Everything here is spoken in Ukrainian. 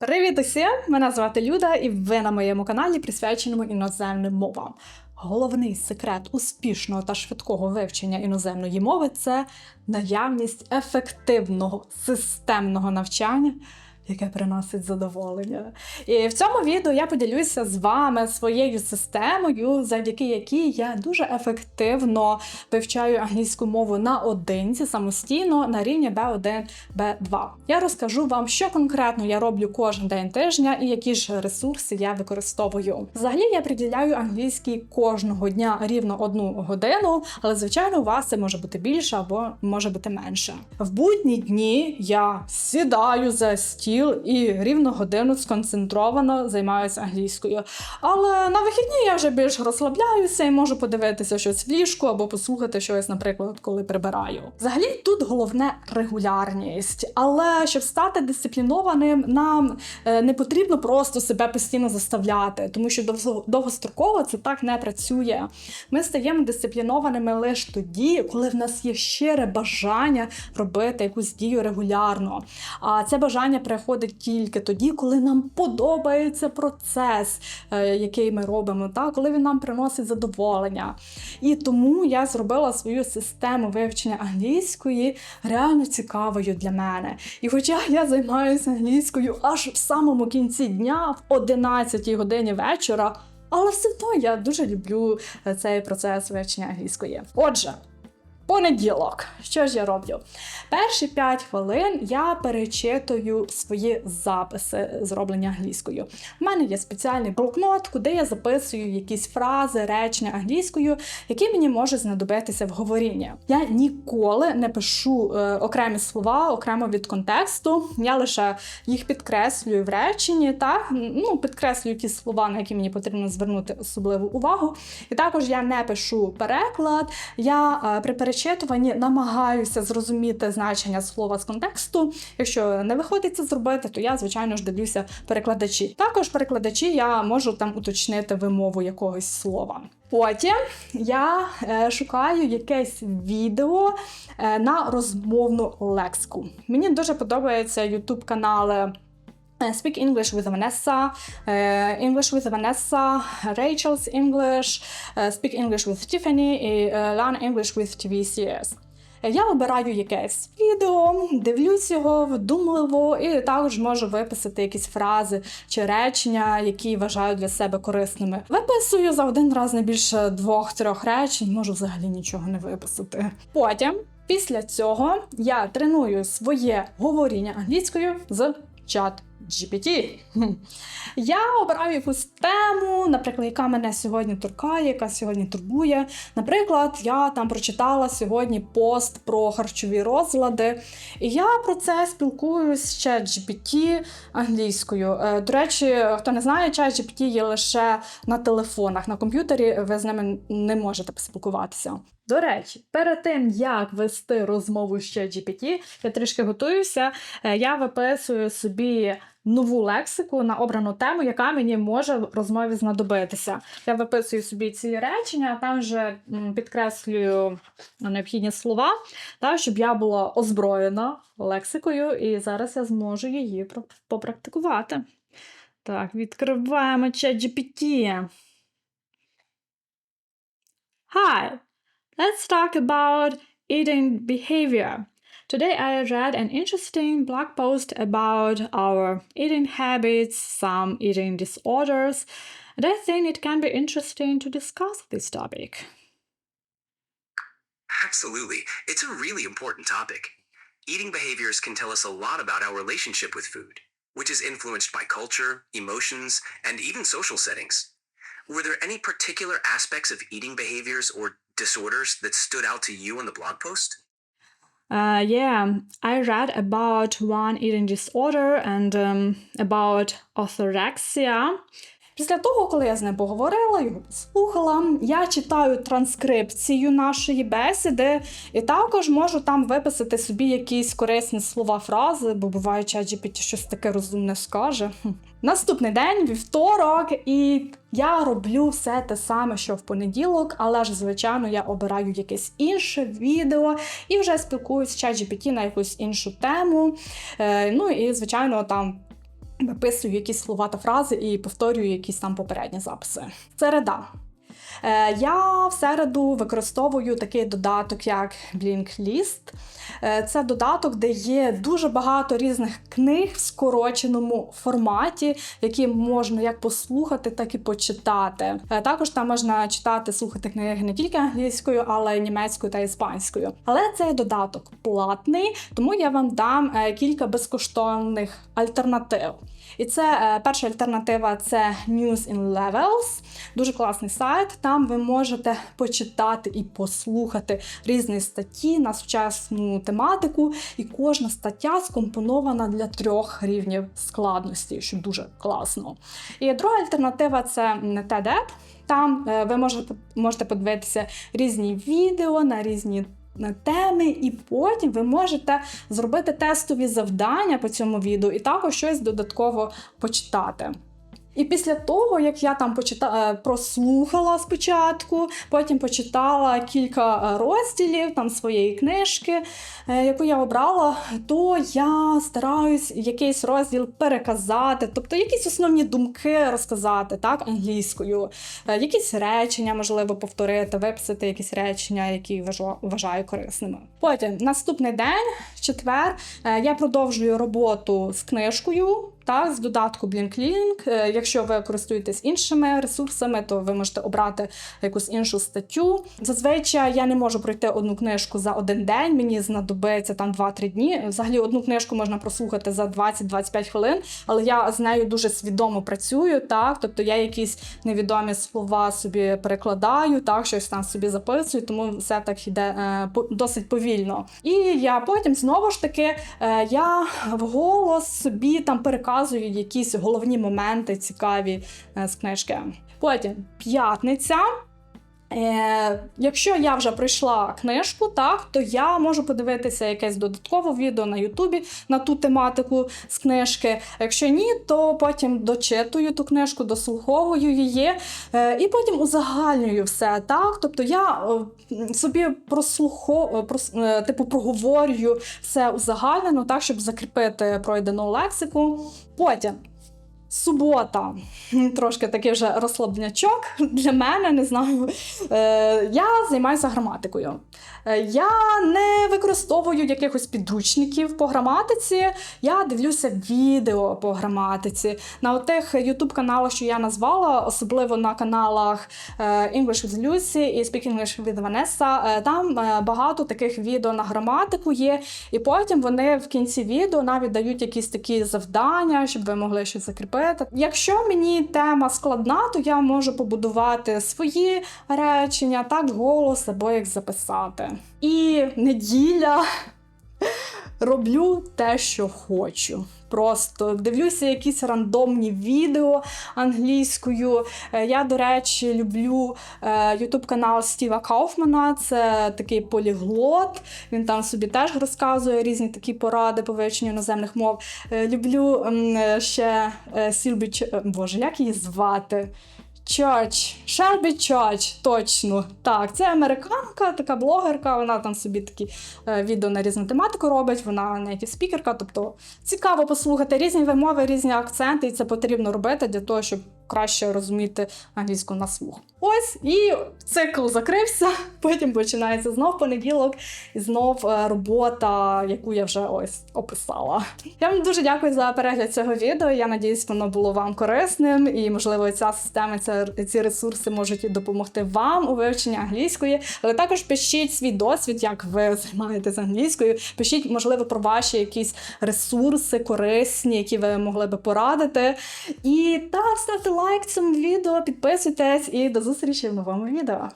Привіт усім! Мене звати Люда, і ви на моєму каналі присвяченому іноземним мовам. Головний секрет успішного та швидкого вивчення іноземної мови це наявність ефективного системного навчання. Яке приносить задоволення. І в цьому відео я поділюся з вами своєю системою, завдяки якій я дуже ефективно вивчаю англійську мову наодинці самостійно на рівні B1, B2. Я розкажу вам, що конкретно я роблю кожен день тижня і які ж ресурси я використовую. Взагалі я приділяю англійській кожного дня рівно одну годину, але звичайно у вас це може бути більше або може бути менше. В будні дні я сідаю за стіл і рівно годину сконцентровано займаюся англійською. Але на вихідні я вже більш розслабляюся і можу подивитися щось в ліжку або послухати щось, наприклад, коли прибираю. Взагалі тут головне регулярність, але щоб стати дисциплінованим, нам е, не потрібно просто себе постійно заставляти, тому що довго- довгостроково це так не працює. Ми стаємо дисциплінованими лише тоді, коли в нас є щире бажання робити якусь дію регулярно. А це бажання приходить тільки тоді, коли нам подобається процес, е, який ми робимо, та коли він нам приносить задоволення. І тому я зробила свою систему вивчення англійської реально цікавою для мене. І хоча я займаюся англійською аж в самому кінці дня, в 11 годині вечора. Але все одно я дуже люблю е, цей процес вивчення англійської. Отже, понеділок. Що ж я роблю? Перші 5 хвилин я перечитую свої записи зроблення англійською. У мене є спеціальний блокнот, куди я записую якісь фрази, речення англійською, які мені можуть знадобитися в говорінні. Я ніколи не пишу е, окремі слова окремо від контексту. Я лише їх підкреслюю в реченні, та ну підкреслюю ті слова, на які мені потрібно звернути особливу увагу. І також я не пишу переклад. Я е, при перечитуванні намагаюся зрозуміти значення слова з контексту. Якщо не виходить це зробити, то я, звичайно ж, дивлюся перекладачі. Також перекладачі я можу там уточнити вимову якогось слова. Потім я е, шукаю якесь відео е, на розмовну лексику. Мені дуже подобаються youtube канали. е, Speak English with Vanessa, е, English with Vanessa, Rachel's English, е, Speak English with Tiffany і е, Learn English with TVCS. Е, Я вибираю якесь відео, дивлюсь його вдумливо, і також можу виписати якісь фрази чи речення, які вважаю для себе корисними. Виписую за один раз не більше двох-трьох речень, можу взагалі нічого не виписати. Потім, після цього, я треную своє говоріння англійською з чат GPT. Я обираю якусь тему, наприклад, яка мене сьогодні торкає, яка сьогодні турбує. Наприклад, я там прочитала сьогодні пост про харчові розлади, і я про це спілкуюсь з ChatGPT англійською. Е, До речі, хто не знає, ChatGPT є лише на телефонах, на комп'ютері ви з ними не можете поспілкуватися. До речі, перед тим як вести розмову з ChatGPT, я трішки готуюся. е, Я виписую собі нову лексику на обрану тему, яка мені може в розмові знадобитися. Я виписую собі ці речення, там вже підкреслюю необхідні слова, та, щоб я була озброєна лексикою, і зараз я зможу її попрактикувати. Так, відкриваємо ChatGPT. Hi, let's talk about eating behavior. Today I read an interesting blog post about our eating habits, some eating disorders, and I think it can be interesting to discuss this topic. Absolutely. It's a really important topic. Eating behaviors can tell us a lot about our relationship with food, which is influenced by culture, emotions, and even social settings. Were there any particular aspects of eating behaviors or disorders that stood out to you in the blog post? Uh, yeah, I read about one eating disorder and um, about orthorexia. Після того, коли я з ним поговорила, його послухала, я читаю транскрипцію нашої бесіди і також можу там виписати собі якісь корисні слова, фрази, бо буває, ChatGPT щось таке розумне скаже. Наступний день, вівторок, і я роблю все те саме, що в понеділок, але ж, звичайно, я обираю якесь інше відео і вже спілкуюсь з ChatGPT на якусь іншу тему. Е, ну і, звичайно, там виписую якісь слова та фрази і повторюю якісь там попередні записи. Середа. Е, Я в середу використовую такий додаток, як Blinkist. Е, Це додаток, де є дуже багато різних книг в скороченому форматі, які можна як послухати, так і почитати. Е, Також там можна читати, слухати книги не тільки англійською, але й німецькою та іспанською. Але цей додаток платний, тому я вам дам кілька безкоштовних альтернатив. І це перша альтернатива це News in Levels. Дуже класний сайт. Там ви можете почитати і послухати різні статті на сучасну тематику, і кожна стаття скомпонована для трьох рівнів складності, що дуже класно. І друга альтернатива це TEDx. Там е, ви можете, можете подивитися різні відео на різні на теми, і потім ви можете зробити тестові завдання по цьому відео і також щось додатково почитати. І після того, як я там почита... е, прослухала спочатку, потім почитала кілька е, розділів там своєї книжки, е, яку я обрала, то я стараюсь якийсь розділ переказати, тобто якісь основні думки розказати так, англійською, якісь речення, можливо, повторити, виписати якісь речення, які вважа- вважаю корисними. Потім наступний день, четвер, я продовжую роботу з книжкою. Так, з додатку BlinkLink. Е, Якщо ви користуєтесь іншими ресурсами, то ви можете обрати якусь іншу статтю. Зазвичай я не можу пройти одну книжку за один день, мені знадобиться там 2-3 дні. Взагалі одну книжку можна прослухати за 20-25 хвилин, але я з нею дуже свідомо працюю. Так, тобто я якісь невідомі слова собі перекладаю, так, щось там собі записую, тому все так йде е, досить повільно. І я потім знову ж таки е, я вголос собі там переказую якісь головні моменти цікаві е, з книжки. Потім п'ятниця. Е, якщо я вже пройшла книжку, так, то я можу подивитися якесь додаткове відео на Ютубі на ту тематику з книжки. Якщо ні, то потім дочитую ту книжку, дослуховую її е, і потім узагальнюю все. Так? Тобто я е, собі прослухо, е, прос- е, типу, проговорюю все узагальнено, так, щоб закріпити пройдену лексику. Потім Субота, трошки такий вже розслабнячок для мене, не знаю. Е, я займаюся граматикою. Е, я не використовую якихось підручників по граматиці. Я дивлюся відео по граматиці. На тих youtube каналах, що я назвала, особливо на каналах е, English with Lucy і Speak English with Vanessa, е, там е, багато таких відео на граматику є. І потім вони в кінці відео навіть дають якісь такі завдання, щоб ви могли щось закріпити. Якщо мені тема складна, то я можу побудувати свої речення, так голос або їх записати. І неділя роблю те, що хочу. Просто дивлюся якісь рандомні відео англійською. Е, Я, до речі, люблю ютуб канал Стіва Кауфмана. Це такий поліглот. Він там собі теж розказує різні такі поради по вивченню іноземних мов. Е, Люблю е, ще е, Сільбі Ч- е, Боже, як її звати? Чач, Шербі Чач, точно. Так, це американка, така блогерка. Вона там собі такі е, відео на різну тематику робить. Вона native спікерка. Тобто цікаво послухати різні вимови, різні акценти, і це потрібно робити для того, щоб краще розуміти англійську на слух. Ось і цикл закрився. Потім починається знов понеділок, і знов е, робота, яку я вже ось описала. Я вам дуже дякую за перегляд цього відео. Я надіюсь, воно було вам корисним, і можливо ця система, ці ресурси можуть допомогти вам у вивченні англійської. Але також пишіть свій досвід, як ви займаєтесь англійською. Пишіть, можливо, про ваші якісь ресурси корисні, які ви могли би порадити. І так, ставте лайк цьому відео, підписуйтесь і до зустрічі в новому відео.